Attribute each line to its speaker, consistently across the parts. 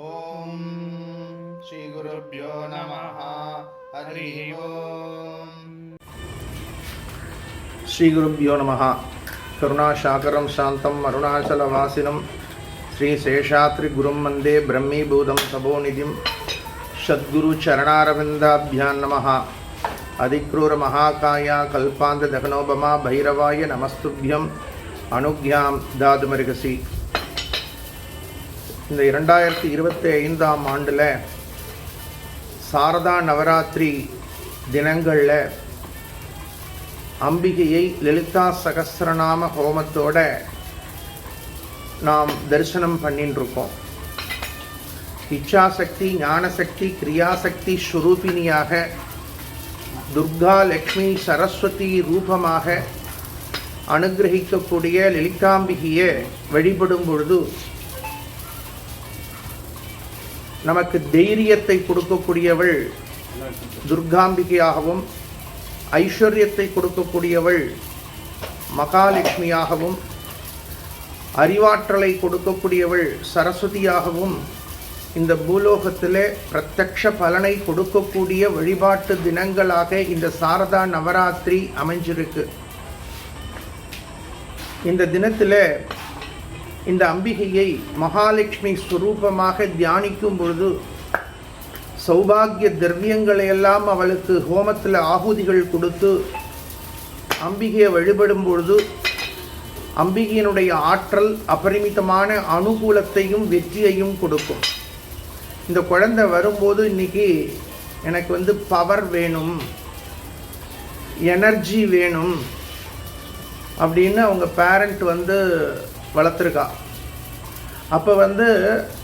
Speaker 1: ॐ श्रीगुरुभ्यो नमः हरिः ओम्
Speaker 2: ஸ்ரீகுருப்பியோ நம கருணாசாகரம் சாந்தம் அருணாச்சலவாசினம் ஸ்ரீசேஷாத்ரிகுரும் வந்தே பிரம்மீபூதம் சபோநிதிம் சத்குரு சரணாரவிந்தாபியான் நம அதிக்ரூர மகாகாயா கல்பாந்த தகனோபமா பைரவாய நமஸ்துபியம் அனுக்யாம் தாதுமருகசி இந்த இரண்டாயிரத்தி இருபத்தி ஐந்தாம் ஆண்டில் சாரதா நவராத்திரி தினங்களில் அம்பிகையை லலிதா சகசிரநாம ஹோமத்தோட நாம் தரிசனம் பண்ணின்ருக்கோம் இச்சாசக்தி ஞானசக்தி கிரியாசக்தி ஸ்வரூபிணியாக துர்கா லக்ஷ்மி சரஸ்வதி ரூபமாக அனுகிரகிக்கக்கூடிய லலிதாம்பிகையை வழிபடும் பொழுது நமக்கு தைரியத்தை கொடுக்கக்கூடியவள் துர்காம்பிகையாகவும் ஐஸ்வர்யத்தை கொடுக்கக்கூடியவள் மகாலட்சுமியாகவும் அறிவாற்றலை கொடுக்கக்கூடியவள் சரஸ்வதியாகவும் இந்த பூலோகத்தில் பிரத்யக்ஷ பலனை கொடுக்கக்கூடிய வழிபாட்டு தினங்களாக இந்த சாரதா நவராத்திரி அமைஞ்சிருக்கு. இந்த தினத்தில் இந்த அம்பிகையை மகாலட்சுமி ஸ்வரூபமாக தியானிக்கும் பொழுது சௌபாகிய திரவியங்களை எல்லாம் அவளுக்கு ஹோமத்தில் ஆகுதிகள் கொடுத்து அம்பிகையை வழிபடும் பொழுது அம்பிகையினுடைய ஆற்றல் அபரிமிதமான அனுகூலத்தையும் வெற்றியையும் கொடுக்கும். இந்த குழந்தை வரும்போது இன்றைக்கி எனக்கு வந்து பவர் வேணும் எனர்ஜி வேணும் அப்படின்னு அவங்க பேரண்ட் வந்து வளர்த்துருக்கா. அப்போ வந்து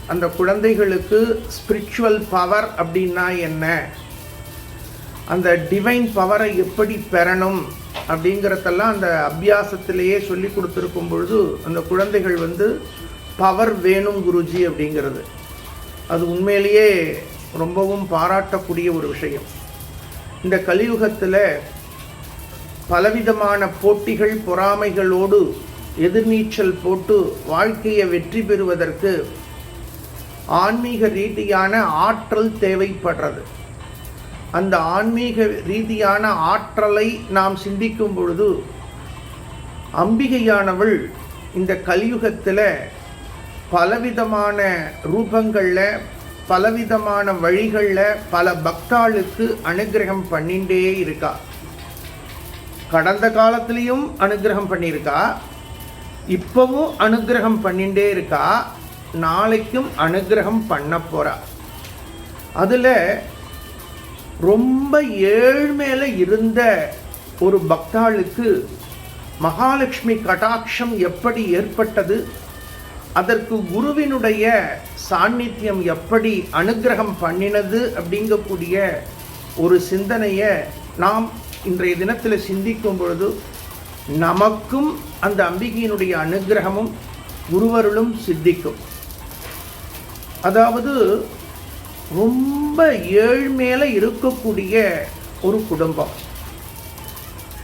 Speaker 2: அந்த குழந்தைகளுக்கு ஸ்பிரிச்சுவல் பவர் அப்படின்னா என்ன? அந்த டிவைன் பவரை எப்படி பெறணும் அப்படிங்கிறதெல்லாம் அந்த அபியாசத்திலேயே சொல்லி கொடுத்துருக்கும் பொழுது அந்த குழந்தைகள் வந்து பவர் வேணும் குருஜி அப்படிங்கிறது. அது உண்மையிலேயே ரொம்பவும் பாராட்டக்கூடிய ஒரு விஷயம். இந்த கலியுகத்தில் பலவிதமான போட்டிகள் பொறாமைகளோடு எதிர்நீச்சல் போட்டு வாழ்க்கையை வெற்றி பெறுவதற்கு ஆன்மீக ரீதியான ஆற்றல் தேவைப்படுறது. அந்த ஆன்மீக ரீதியான ஆற்றலை நாம் சிந்திக்கும் பொழுது அம்பிகையானவள் இந்த கலியுகத்தில் பலவிதமான ரூபங்களில் பலவிதமான வழிகளில் பல பக்தாளுக்கு அனுகிரகம் பண்ணிகிட்டே இருக்கா. கடந்த காலத்திலையும் அனுகிரகம் பண்ணியிருக்கா. இப்பவும் அனுகிரகம் பண்ணிகிட்டே இருக்கா? நாளைக்கும் அனுகிரகம் பண்ண போகிறா அதில் ரொம்ப ஏழ்மையில இருந்த ஒரு பக்தாளுக்கு மகாலட்சுமி கடாட்சம் எப்படி ஏற்பட்டது? அதற்கு குருவினுடைய சாநித்தியம் எப்படி அனுகிரகம் பண்ணினது அப்படிங்கக்கூடிய ஒரு சிந்தனையை நாம் இன்றைய தினத்தில் சிந்திக்கும் பொழுது நமக்கும் அந்த அம்பிகையினுடைய அனுகிரகமும் குருவருளும் சித்திக்கும். அதாவது ரொம்ப ஏழ்மையில் இருக்கக்கூடிய ஒரு குடும்பம்.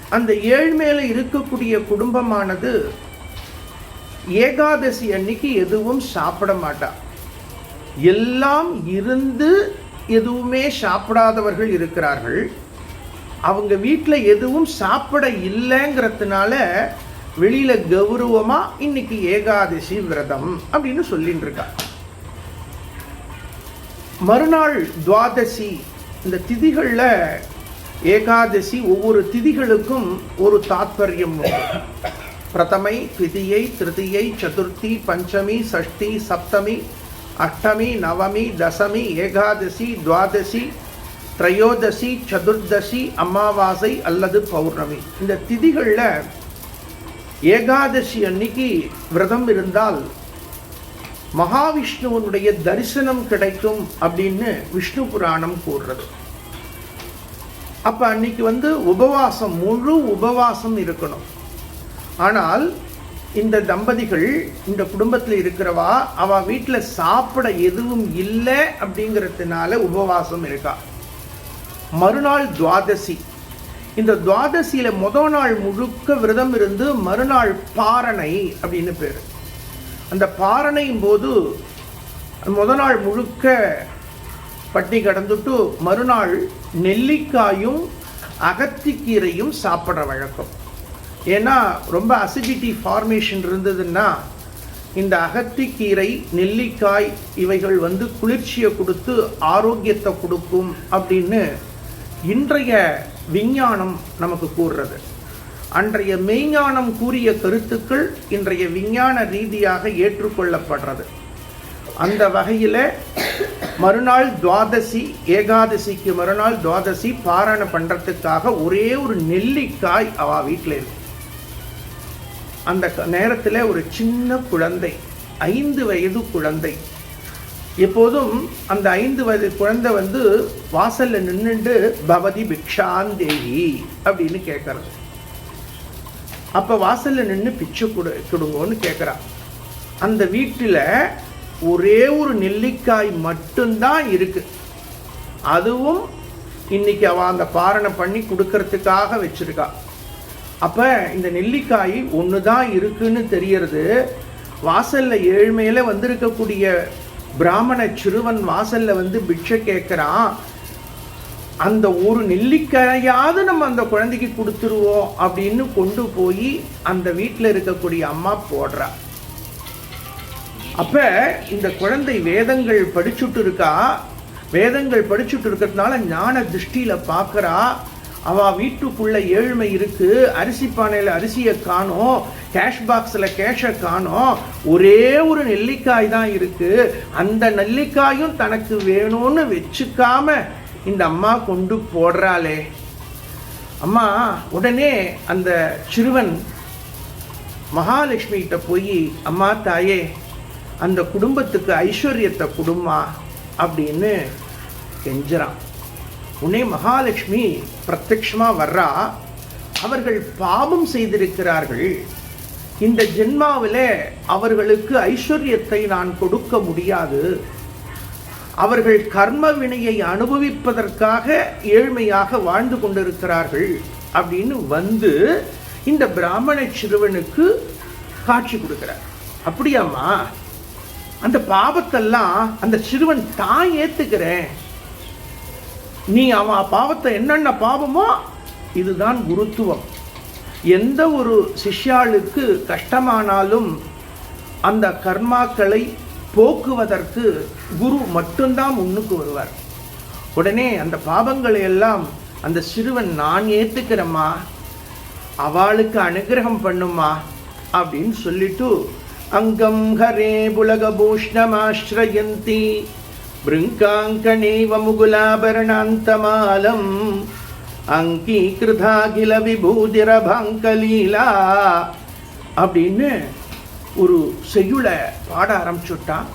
Speaker 2: அந்த ஏழ்மையில் இருக்கக்கூடிய குடும்பமானது ஏகாதசி அன்னைக்கு எதுவும் சாப்பிட மாட்டா. எல்லாம் இருந்து எதுவுமே சாப்பிடாதவர்கள் இருக்கிறார்கள். அவங்க வீட்டில் எதுவும் சாப்பிட இல்லைங்கிறதுனால வெளியில் கௌரவமாக இன்னைக்கு ஏகாதசி விரதம் அப்படின்னு சொல்லிட்டு இருக்கா. மறுநாள் துவாதசி இந்த திதிகளில் ஏகாதசி ஒவ்வொரு திதிகளுக்கும் ஒரு தாத்பரியம் உண்டு. பிரதமை திதியை திருதியை சதுர்த்தி பஞ்சமி சஷ்டி சப்தமி அஷ்டமி நவமி தசமி ஏகாதசி துவாதசி திரையோதசி சதுர்தசி அமாவாசை அல்லது பௌர்ணமி. இந்த திதிகளில் ஏகாதசி அன்னைக்கு விரதம் இருந்தால் மகாவிஷ்ணுவனுடைய தரிசனம் கிடைக்கும் அப்படின்னு விஷ்ணு புராணம் கூறுறது. அப்ப அன்னைக்கு வந்து உபவாசம் முழு உபவாசம் இருக்கணும். ஆனால் இந்த தம்பதிகள் இந்த குடும்பத்தில் இருக்கிறவா அவ வீட்டில் சாப்பிட எதுவும் இல்லை அப்படிங்கிறதுனால உபவாசம் இருக்கா? மறுநாள் துவாதசி. இந்த துவாதசியில் முதல் நாள் முழுக்க விரதம் இருந்து மறுநாள் பாரணை அப்படின்னு பேர். அந்த பாரணையும் போது முத நாள் முழுக்க பட்டி கடந்துட்டு மறுநாள் நெல்லிக்காயும் அகத்திக்கீரையும் சாப்பிட்ற வழக்கம். ஏன்னா ரொம்ப அசிடிட்டி ஃபார்மேஷன் இருந்ததுன்னா இந்த அகத்திக்கீரை நெல்லிக்காய் இவைகள் வந்து குளிர்ச்சியை கொடுத்து ஆரோக்கியத்தை கொடுக்கும் அப்படின்னு இன்றைய விஞ்ஞானம் நமக்கு கூறுறது. அன்றைய மெய்ஞானம் கூறிய கருத்துக்கள் இன்றைய விஞ்ஞான ரீதியாக ஏற்றுக்கொள்ளப்படுறது. அந்த வகையில் மறுநாள் துவாதசி ஏகாதசிக்கு மறுநாள் துவாதசி பாரண பண்ணுறதுக்காக ஒரே ஒரு நெல்லிக்காய் அவ வீட்டில் இருக்கு. அந்த நேரத்தில் ஒரு சின்ன குழந்தை ஐந்து வயது குழந்தை எப்போதும் அந்த ஐந்து வயது குழந்தை வந்து வாசல்ல நின்றுண்டு பவதி பிக்ஷாந்தேவி அப்படின்னு கேட்கறது அப்போ வாசல்ல நின்று பிச்சு கொடு கொடுங்கன்னு கேட்குறா அந்த வீட்டில் ஒரே ஒரு நெல்லிக்காய் மட்டும்தான் இருக்கு. அதுவும் இன்னைக்கு அவ அந்த பாரணை பண்ணி கொடுக்கறதுக்காக வச்சிருக்கா. அப்போ இந்த நெல்லிக்காய் ஒன்று தான் இருக்குன்னு தெரியறது. வாசல்ல ஏழ்மையில வந்திருக்கக்கூடிய பிராமண சிறுவன் வாசல்ல வந்து பிட்சை கேட்குறான் அந்த ஒரு நெல்லிக்காயாவது நம்ம அந்த குழந்தைக்கு கொடுத்துருவோம் அப்படின்னு கொண்டு போய் அந்த வீட்டில் இருக்கக்கூடிய அம்மா போடுறா. அப்ப இந்த குழந்தை வேதங்கள் படிச்சுட்டு இருக்கா வேதங்கள் படிச்சுட்டு இருக்கிறதுனால ஞான திருஷ்டியில பார்க்குறா அவ வீட்டுக்குள்ள ஏழ்மை இருக்கு அரிசி பானையில் அரிசியை காணோம் கேஷ் பாக்ஸில் கேஷை காணோம் ஒரே ஒரு நெல்லிக்காய் தான் இருக்கு. அந்த நெல்லிக்காயும் தனக்கு வேணும்னு வச்சுக்காம இந்த அம்மா கொண்டு போடுறாளே. அம்மா உடனே அந்த சிறுவன் மகாலட்சுமிகிட்ட போய் அம்மா தாயே அந்த குடும்பத்துக்கு ஐஸ்வர்யத்தை கொடுமா அப்படின்னு கெஞ்சுறான். உடனே மகாலட்சுமி பிரத்யக்ஷமா வர்றா அவர்கள் பாவம் செய்திருக்கிறார்கள். இந்த ஜென்மாவிலே அவர்களுக்கு ஐஸ்வர்யத்தை நான் கொடுக்க முடியாது. அவர்கள் கர்ம வினையை அனுபவிப்பதற்காக ஏழ்மையாக வாழ்ந்து கொண்டிருக்கிறார்கள் அப்படின்னு வந்து இந்த பிராமண சிறுவனுக்கு காட்சி கொடுக்கிறார். அப்படியாம்மா? அந்த பாவத்தெல்லாம் அந்த சிறுவன் தான் ஏற்றுக்கிறேன் நீ அவன் பாவத்தை என்னென்ன பாவமோ இதுதான் குருத்துவம். எந்த ஒரு சிஷ்யாளுக்கு கஷ்டமானாலும் அந்த கர்மாக்களை போக்குவதற்கு குரு மட்டும்தான் முன்னுக்கு வருவார். உடனே அந்த பாவங்களை எல்லாம் அந்த சிறுவன் நான் ஏற்றுக்கிறேம்மா அவளுக்கு அனுகிரகம் பண்ணுமா அப்படின்னு சொல்லிட்டு அங்கம் ஹரே புலகபூஷ்ணமாஸ்ரயந்தி பிருங்காங்கணேவ முகுலாபரணாந்தமாலம் அங்கீகிருதாகில விபூதிரபாங்கலீலா அப்படின்னு ஒரு செய்யுளை பாட ஆரம்பிச்சுட்டான்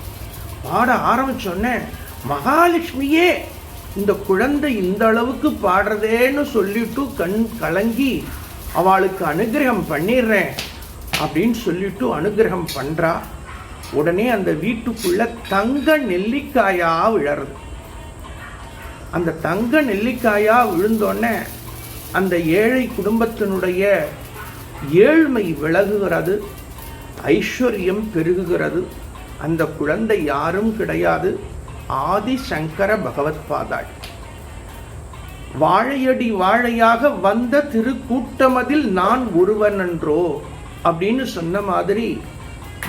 Speaker 2: பாட ஆரம்பிச்சோடனே மகாலட்சுமியே இந்த குழந்தை இந்த அளவுக்கு பாடுறதேன்னு சொல்லிட்டு கண் கலங்கி அவளுக்கு அனுகிரகம் பண்ணிடுறேன் அப்படின்னு சொல்லிட்டு அனுகிரகம் பண்ணுறா உடனே அந்த வீட்டுக்குள்ள தங்க நெல்லிக்காயா விழறது. அந்த தங்க நெல்லிக்காயா விழுந்தோடனே அந்த ஏழை குடும்பத்தினுடைய ஏழ்மை விலகுகிறது ஐஸ்வர்யம் பெருகுகிறது. அந்த குழந்தை யாரும் கிடையாது. ஆதிசங்கர பகவத்பாதாள் வாழையடி வாழையாக வந்த திருக்கூட்டமதில் நான் ஒருவன் என்றோ அப்படின்னு சொன்ன மாதிரி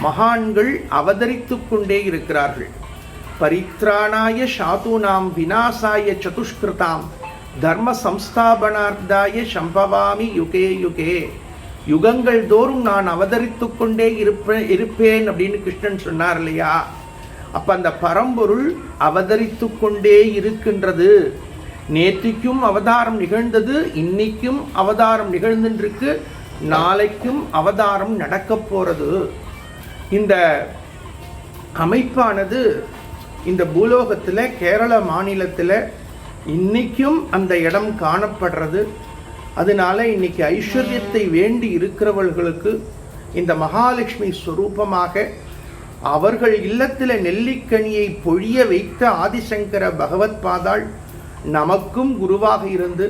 Speaker 2: மகான்கள் அவதரித்து கொண்டே இருக்கிறார்கள். பரித்ராணாய சாதுனாம் விநாசாய சதுஷ்கிருதாம் தர்ம சம்ஸ்தாபனார்த்தாய சம்பவாமி யுகே யுகே. யுகங்கள் தோறும் நான் அவதரித்து கொண்டே இருப்பேன் இருப்பேன் அப்படின்னு கிருஷ்ணன் சொன்னார் இல்லையா? அப்போ அந்த பரம்பொருள் அவதரித்து கொண்டே இருக்கின்றது. நேற்றுக்கும் அவதாரம் நிகழ்ந்தது இன்னைக்கும் அவதாரம் நிகழ்ந்துருக்கு நாளைக்கும் அவதாரம் நடக்கப் போகிறது இந்த அமைப்பானது இந்த பூலோகத்தில் கேரள மாநிலத்தில் இன்றைக்கும் அந்த இடம் காணப்படுறது. அதனால இன்னைக்கு ஐஸ்வர்யத்தை வேண்டி இருக்கிறவர்களுக்கு இந்த மகாலட்சுமி ஸ்வரூபமாக அவர்கள் இல்லத்தில் நெல்லிக்கனியை பொழிய வைத்த ஆதிசங்கர பகவத் பாதாள் நமக்கும் குருவாக இருந்து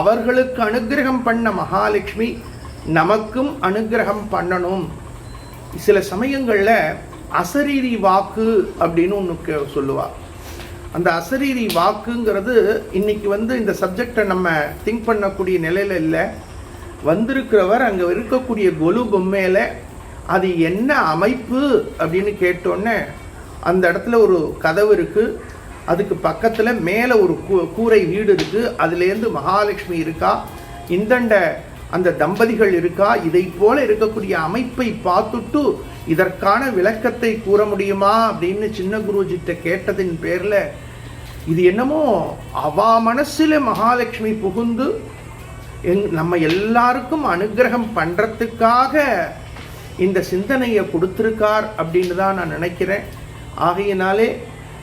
Speaker 2: அவர்களுக்கு அனுகிரகம் பண்ண மகாலட்சுமி நமக்கும் அனுகிரகம் பண்ணணும். சில சமயங்களில் அசரீரி வாக்கு அப்படின்னு ஒன்று சொல்லுவாள் அந்த அசரீரி வாக்குங்கிறது இன்னைக்கு வந்து இந்த சப்ஜெக்டை நம்ம திங்க் பண்ணக்கூடிய நிலையில் இல்லை. வந்திருக்கிறவர் அங்கே இருக்கக்கூடிய கொலு பொம்மையில் அது என்ன அமைப்பு அப்படின்னு கேட்டோன்னே அந்த இடத்துல ஒரு கதவு இருக்குது அதுக்கு பக்கத்தில் மேலே ஒரு கூ- கூரை வீடு இருக்குது அதுலேருந்து மகாலட்சுமி இருக்கா. இந்தண்ட அந்த தம்பதிகள் இருக்கா? இதை போல இருக்கக்கூடிய அமைப்பை பார்த்துட்டு இதற்கான விளக்கத்தை கூற முடியுமா? அப்படின்னு சின்ன குருஜிட்ட கேட்டதின் பேரில் இது என்னமோ அவா மனசில் மகாலட்சுமி புகுந்து எங் நம்ம எல்லாருக்கும் அனுகிரகம் பண்ணுறதுக்காக இந்த சிந்தனையை கொடுத்துருக்கார் அப்படின்னு தான் நான் நினைக்கிறேன். ஆகையினாலே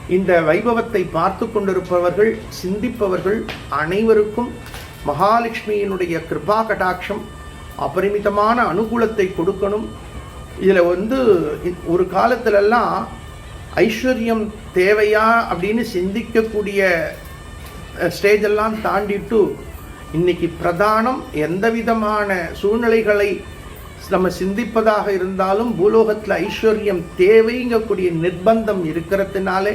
Speaker 2: இந்த வைபவத்தை பார்த்து கொண்டிருப்பவர்கள் சிந்திப்பவர்கள் அனைவருக்கும் மகாலட்சுமியினுடைய கிருபா கடாட்சம் அபரிமிதமான அனுகூலத்தை கொடுக்கணும். இதில் வந்து ஒரு காலத்திலெல்லாம் ஐஸ்வர்யம் தேவையா அப்படின்னு சிந்திக்கக்கூடிய ஸ்டேஜெல்லாம் தாண்டிட்டு இன்னைக்கு பிரதானம் எந்த விதமான சூழ்நிலைகளை நம்ம சிந்திப்பதாக இருந்தாலும் பூலோகத்தில் ஐஸ்வர்யம் தேவைங்கக்கூடிய நிர்பந்தம் இருக்கிறதுனாலே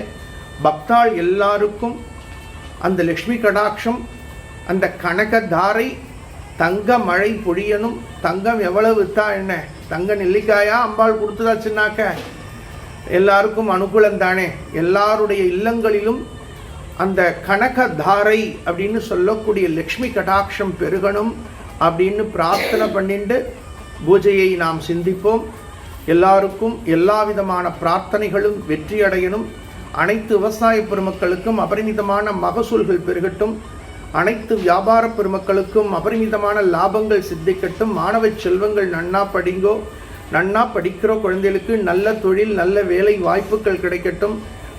Speaker 2: பக்தாள் எல்லாருக்கும் அந்த லக்ஷ்மி கடாட்சம் அந்த கனகதாரை தங்க மழை பொழியணும். தங்கம் எவ்வளவு வித்தா என்ன? தங்க நெல்லிக்காயா? அம்பாள் கொடுத்ததாச்சுன்னாக்க. எல்லாருக்கும் அனுகூலம் தானே. எல்லாருடைய இல்லங்களிலும் அந்த கனகதாரை அப்படின்னு சொல்லக்கூடிய லக்ஷ்மி கடாட்சம் பெருகணும் அப்படின்னு பிரார்த்தனை பண்ணிட்டு பூஜையை நாம் சிந்திப்போம். எல்லாருக்கும் எல்லா விதமான பிரார்த்தனைகளும் வெற்றியடையணும். அனைத்து விவசாய பெருமக்களுக்கும் அபரிமிதமான மகசூல்கள் பெருகட்டும். அனைத்து வியாபார பெருமக்களுக்கும் அபரிமிதமான லாபங்கள் சித்திக்கட்டும். மாணவ செல்வங்கள் நன்னா படிங்கோ நன்னா படிக்கிற குழந்தைகளுக்கு நல்ல தொழில் நல்ல வேலை வாய்ப்புகள் கிடைக்கட்டும்.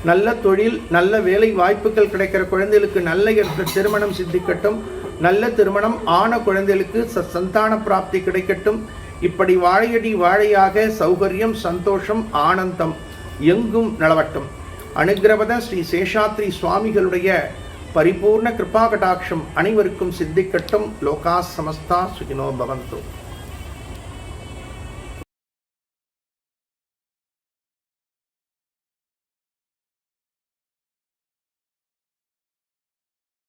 Speaker 2: நல்ல தொழில் நல்ல வேலை வாய்ப்புகள் கிடைக்கிற குழந்தைகளுக்கு நல்ல இடத்துல திருமணம் சித்திக்கட்டும். நல்ல திருமணம் ஆன குழந்தைகளுக்கு ச- சந்தான பிராப்தி கிடைக்கட்டும். இப்படி வாழையடி வாழையாக சௌகரியம் சந்தோஷம் ஆனந்தம் எங்கும் நலவட்டும். அனுகிரவத ஸ்ரீ சேஷாத்ரி சுவாமிகளுடைய பரிபூர்ண கிருபா கடாட்சம் அனைவருக்கும் சித்திக்கட்டும். லோகா சமஸ்தா சுகினோ பவந்தோ.